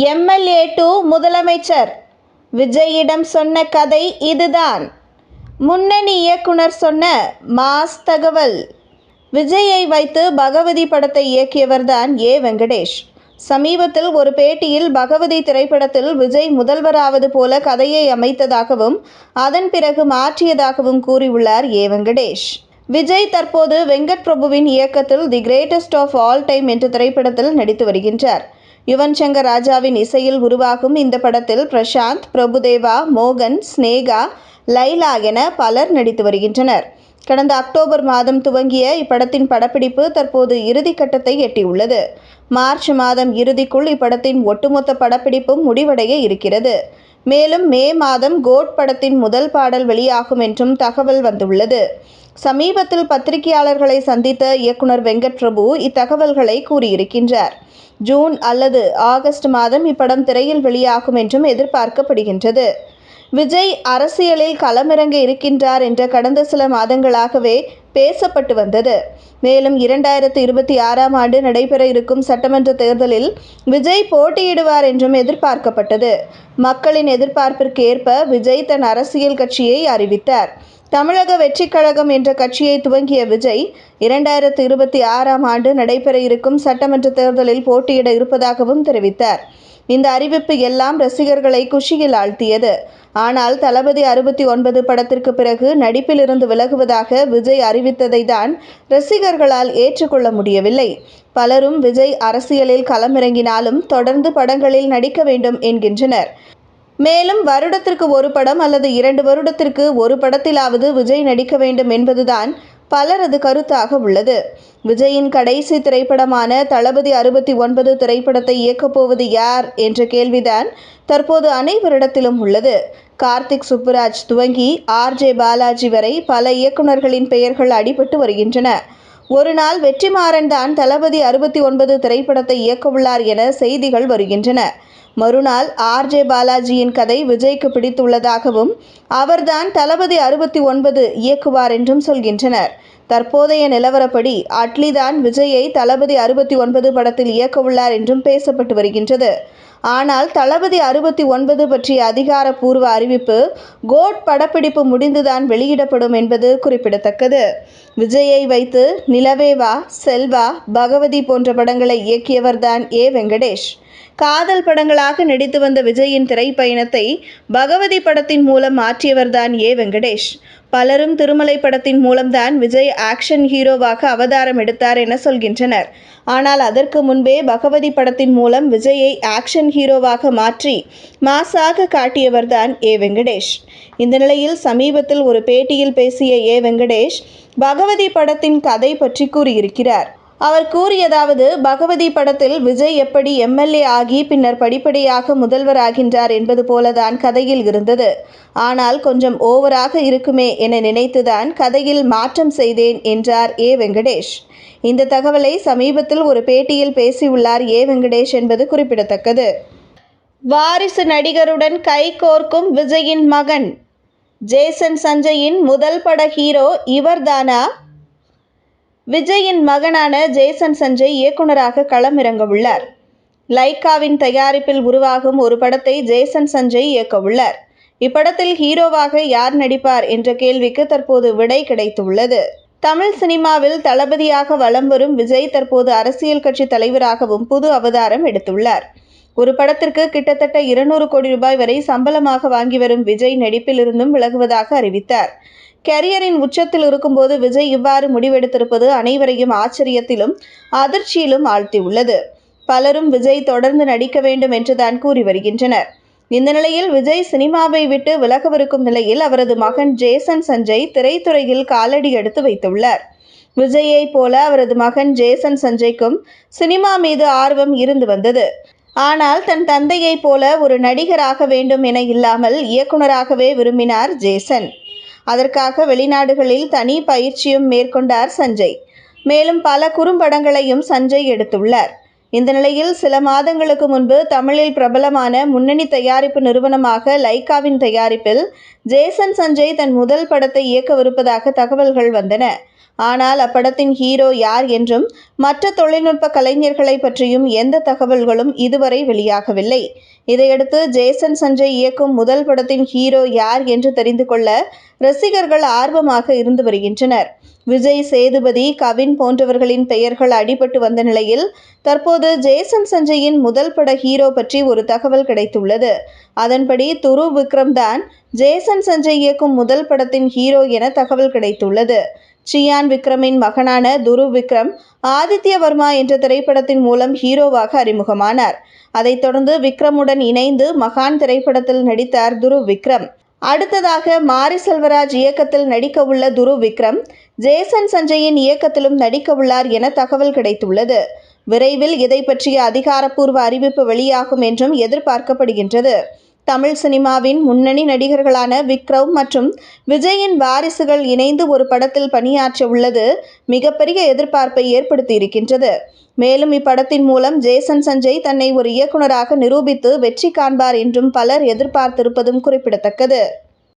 MLA to முதலமைச்சர். விஜயிடம் சொன்ன கதை இதுதான். முன்னணி இயக்குனர் சொன்ன மாஸ் தகவல். விஜயை வைத்து பகவதி படத்தை இயக்கியவர்தான் ஏ. வெங்கடேஷ். சமீபத்தில் ஒரு பேட்டியில் பகவதி திரைப்படத்தில் விஜய் முதல்வராவது போல கதையை அமைத்ததாகவும் அதன் பிறகு மாற்றியதாகவும் கூறியுள்ளார் ஏ. வெங்கடேஷ். விஜய் தற்போது வெங்கட் பிரபுவின் இயக்கத்தில் the greatest of all time என்ற திரைப்படத்தில் நடித்து வருகின்றார். யுவன் சங்கர் ராஜாவின் இசையில் உருவாகும் இந்த படத்தில் பிரசாந்த் பிரபுதேவா மோகன் ஸ்னேகா லைலா என பலர் நடித்து வருகின்றனர். கடந்த அக்டோபர் மாதம் துவங்கிய இப்படத்தின் படப்பிடிப்பு தற்போது இறுதிக்கட்டத்தை எட்டியுள்ளது. மார்ச் மாதம் இறுதிக்குள் இப்படத்தின் ஒட்டுமொத்த படப்பிடிப்பும் முடிவடைய இருக்கிறது. மேலும் மே மாதம் கோட் படத்தின் முதல் பாடல் வெளியாகும் என்றும் தகவல் வந்துள்ளது. சமீபத்தில் பத்திரிகையாளர்களை சந்தித்த இயக்குனர் வெங்கட் பிரபு இத்தகவல்களை கூறியிருக்கின்றார். ஜூன் அல்லது ஆகஸ்ட் மாதம் இப்படம் திரையில் வெளியாகும் என்றும் எதிர்பார்க்கப்படுகின்றது. விஜய் அரசியலில் களமிறங்க இருக்கின்றார் என்ற கடந்த சில மாதங்களாகவே பேசப்பட்டு வந்தது. மேலும் இரண்டாயிரத்து இருபத்தி ஆறாம் ஆண்டு நடைபெற இருக்கும் சட்டமன்ற தேர்தலில் விஜய் போட்டியிடுவார் என்றும் எதிர்பார்க்கப்பட்டது. மக்களின் எதிர்பார்ப்பிற்கு ஏற்ப விஜய் தன் அரசியல் கட்சியை அறிவித்தார். தமிழக வெற்றிக் கழகம் என்ற கட்சியை துவங்கிய விஜய் இரண்டாயிரத்து இருபத்தி ஆறாம் ஆண்டு நடைபெற இருக்கும் சட்டமன்ற தேர்தலில் போட்டியிட இருப்பதாகவும் தெரிவித்தார். இந்த அறிவிப்பு எல்லாம் ரசிகர்களை குஷியில் ஆழ்த்தியது. ஆனால் தளபதி அறுபத்தி ஒன்பது படத்திற்கு பிறகு நடிப்பிலிருந்து விலகுவதாக விஜய் அறிவித்ததை தான் ரசிகர்களால் ஏற்றுக்கொள்ள முடியவில்லை. பலரும் விஜய் அரசியலில் களமிறங்கினாலும் தொடர்ந்து படங்களில் நடிக்க வேண்டும் என்கின்றனர். மேலும் வருடத்திற்கு ஒரு படம் அல்லது இரண்டு வருடத்திற்கு ஒரு படத்திலாவது விஜய் நடிக்க வேண்டும் என்பதுதான் பலரது கருத்தாக உள்ளது. விஜயின் கடைசி திரைப்படமான தளபதி அறுபத்தி ஒன்பது திரைப்படத்தை இயக்கப்போவது யார் என்ற கேள்விதான் தற்போது அனைவரிடத்திலும் உள்ளது. கார்த்திக் சுப்புராஜ் துவங்கி ஆர்ஜே பாலாஜி வரை பல இயக்குநர்களின் பெயர்கள் அடிபட்டு வருகின்றன. ஒரு நாள் வெற்றிமாறன் தான் தளபதி அறுபத்தி ஒன்பது திரைப்படத்தை இயக்கவுள்ளார் என செய்திகள் வருகின்றன. மறுநாள் ஆர்ஜே பாலாஜியின் கதை விஜய்க்கு பிடித்துள்ளதாகவும் அவர்தான் தளபதி அறுபத்தி ஒன்பது இயக்குவார் என்றும் சொல்கின்றனர். தற்போதைய நிலவரப்படி அட்லிதான் விஜயை தளபதி அறுபத்தி ஒன்பது படத்தில் இயக்கவுள்ளார் என்றும் பேசப்பட்டு வருகின்றது. ஆனால் தளபதி அறுபத்தி ஒன்பது பற்றிய அதிகாரப்பூர்வ அறிவிப்பு கோட் படப்பிடிப்பு முடிந்துதான் வெளியிடப்படும் என்பது குறிப்பிடத்தக்கது. விஜயை வைத்து நிலவேவா செல்வா பகவதி போன்ற படங்களை இயக்கியவர்தான் ஏ. வெங்கடேஷ். காதல் படங்களாக நடித்து வந்த விஜயின் திரைப்பயணத்தை பகவதி படத்தின் மூலம் மாற்றியவர்தான் ஏ. வெங்கடேஷ். பலரும் திருமலை படத்தின் மூலம்தான் விஜய் ஆக்ஷன் ஹீரோவாக அவதாரம் எடுத்தார் என சொல்கின்றனர். ஆனால் அதற்கு முன்பே பகவதி படத்தின் மூலம் விஜயை ஆக்ஷன் ஹீரோவாக மாற்றி மாசாக காட்டியவர்தான் ஏ. வெங்கடேஷ். இந்த நிலையில் சமீபத்தில் ஒரு பேட்டியில் பேசிய ஏ. வெங்கடேஷ் பகவதி படத்தின் கதை பற்றி கூறியிருக்கிறார். அவர் கூறியதாவது பகவதி படத்தில் விஜய் எப்படி எம்எல்ஏ ஆகி பின்னர் படிப்படியாக முதல்வராகின்றார் என்பது போலதான் கதையில் இருந்தது. ஆனால் கொஞ்சம் ஓவராக இருக்குமே என நினைத்துதான் கதையில் மாற்றம் செய்தேன் என்றார் ஏ. வெங்கடேஷ். இந்த தகவலை சமீபத்தில் ஒரு பேட்டியில் பேசியுள்ளார் ஏ. வெங்கடேஷ் என்பது குறிப்பிடத்தக்கது. வாரிசு நடிகருடன் கை கோர்க்கும் விஜயின் மகன் ஜேசன் சஞ்சயின் முதல் பட ஹீரோ இவர்தானா? விஜயின் மகனான ஜேசன் சஞ்சய் இயக்குனராக களம் உள்ளார் லைக்காவின் தயாரிப்பில் உருவாகும் ஒரு படத்தை ஜேசன் சஞ்சய் இயக்க உள்ளார் இப்படத்தில் ஹீரோவாக யார் நடிப்பார் என்ற கேள்விக்கு தற்போது விடை கிடைத்துள்ளது. தமிழ் சினிமாவில் தளபதியாக வலம் வரும் விஜய் தற்போது அரசியல் கட்சி தலைவராகவும் புது அவதாரம் எடுத்துள்ளார். ஒரு படத்திற்கு கிட்டத்தட்ட இருநூறு கோடி ரூபாய் வரை சம்பளமாக வாங்கி வரும் விஜய் நடிப்பிலிருந்தும் விலகுவதாக அறிவித்தார். கெரியரின் உச்சத்தில் இருக்கும்போது விஜய் இவ்வாறு முடிவெடுத்திருப்பது அனைவரையும் ஆச்சரியத்திலும் அதிர்ச்சியிலும் ஆழ்த்தியுள்ளது. பலரும் விஜய் தொடர்ந்து நடிக்க வேண்டும் என்றுதான் கூறி வருகின்றனர். இந்த நிலையில் விஜய் சினிமாவை விட்டு விலகவிருக்கும் நிலையில் அவரது மகன் ஜேசன் சஞ்சய் திரைத்துறையில் காலடி எடுத்து வைத்துள்ளார். விஜயை போல அவரது மகன் ஜேசன் சஞ்சய்க்கும் சினிமா மீது ஆர்வம் இருந்து வந்தது. ஆனால் தன் தந்தையைப் போல ஒரு நடிகராக வேண்டும் என இல்லாமல் இயக்குனராகவே விரும்பினார் ஜேசன். அதற்காக வெளிநாடுகளில் தனி பயிற்சியும் மேற்கொண்டார் சஞ்சய். மேலும் பல குறும்படங்களையும் சஞ்சய் எடுத்துள்ளார். இந்த நிலையில் சில மாதங்களுக்கு முன்பு தமிழில் பிரபலமான முன்னணி தயாரிப்பு நிறுவனமாக லைக்காவின் தயாரிப்பில் ஜேசன் சஞ்சய் தன் முதல் படத்தை இயக்கவிருப்பதாக தகவல்கள் வந்தன. ஆனால் அப்படத்தின் ஹீரோ யார் என்றும் மற்ற தொழில்நுட்ப கலைஞர்களை பற்றியும் எந்த தகவல்களும் இதுவரை வெளியாகவில்லை. இதையடுத்து ஜேசன் சஞ்சய் இயக்கும் முதல் படத்தின் ஹீரோ யார் என்று தெரிந்து கொள்ள ரசிகர்கள் ஆர்வமாக இருந்து வருகின்றனர். விஜய் சேதுபதி கவின் போன்றவர்களின் பெயர்கள் அடிபட்டு வந்த நிலையில் தற்போது ஜேசன் சஞ்சயின் முதல் பட ஹீரோ பற்றி ஒரு தகவல் கிடைத்துள்ளது. அதன்படி துரு விக்ரம் தான் ஜேசன் சஞ்சய் இயக்கும் முதல் படத்தின் ஹீரோ என தகவல் கிடைத்துள்ளது. சியான் விக்ரமின் மகனான துரு விக்ரம் ஆதித்ய வர்மா என்ற திரைப்படத்தின் மூலம் ஹீரோவாக அறிமுகமானார். அதைத் தொடர்ந்து விக்ரமுடன் இணைந்து மகான் திரைப்படத்தில் நடித்தார் துரு விக்ரம். அடுத்ததாக மாரி செல்வராஜ் இயக்கத்தில் நடிக்க உள்ள துரு விக்ரம் ஜேசன் சஞ்சயின் இயக்கத்திலும் நடிக்க உள்ளார் என தகவல் கிடைத்துள்ளது. விரைவில் இதை பற்றிய அதிகாரப்பூர்வ அறிவிப்பு வெளியாகும் என்றும் எதிர்பார்க்கப்படுகின்றது. தமிழ் சினிமாவின் முன்னணி நடிகர்களான விக்ரம் மற்றும் விஜயின் வாரிசுகள் இணைந்து ஒரு படத்தில் பணியாற்ற உள்ளது மிகப்பெரிய எதிர்பார்ப்பை ஏற்படுத்தியிருக்கின்றது. மேலும் இப்படத்தின் மூலம் ஜேசன் சஞ்சய் தன்னை ஒரு இயக்குனராக நிரூபித்து வெற்றி காண்பார் என்றும் பலர் எதிர்பார்த்திருப்பதும் குறிப்பிடத்தக்கது.